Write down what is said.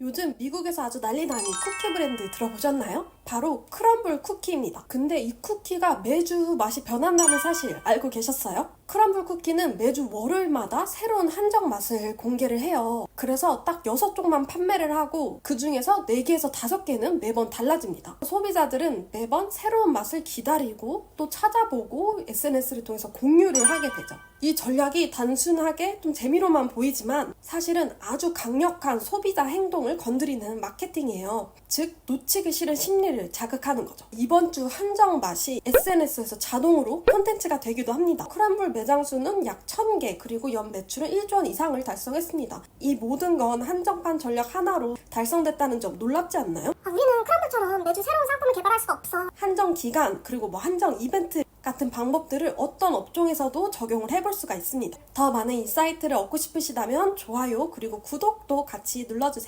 요즘 미국에서 아주 난리 나는 이 쿠키 브랜드 들어보셨나요? 바로 크럼블 쿠키입니다. 근데 이 쿠키가 매주 맛이 변한다는 사실 알고 계셨어요? 크럼블 쿠키는 매주 월요일마다 새로운 한정 맛을 공개를 해요. 그래서 딱 6쪽만 판매를 하고 그 중에서 4개에서 5개는 매번 달라집니다. 소비자들은 매번 새로운 맛을 기다리고 또 찾아보고 SNS를 통해서 공유를 하게 되죠. 이 전략이 단순하게 좀 재미로만 보이지만 사실은 아주 강력한 소비자 행동을 건드리는 마케팅이에요. 즉, 놓치기 싫은 심리를 자극하는 거죠. 이번 주 한정 맛이 SNS에서 자동으로 콘텐츠가 되기도 합니다. 크럼블 매장 수는 약 1000개, 그리고 연 매출은 1조 원 이상을 달성했습니다. 이 모든 건 한정판 전략 하나로 달성됐다는 점 놀랍지 않나요? 아, 우리는 크럼블처럼 매주 새로운 상품을 개발할 수가 없어. 한정 기간 그리고 뭐 한정 이벤트 같은 방법들을 어떤 업종에서도 적용을 해볼 수가 있습니다. 더 많은 인사이트를 얻고 싶으시다면 좋아요 그리고 구독도 같이 눌러주세요.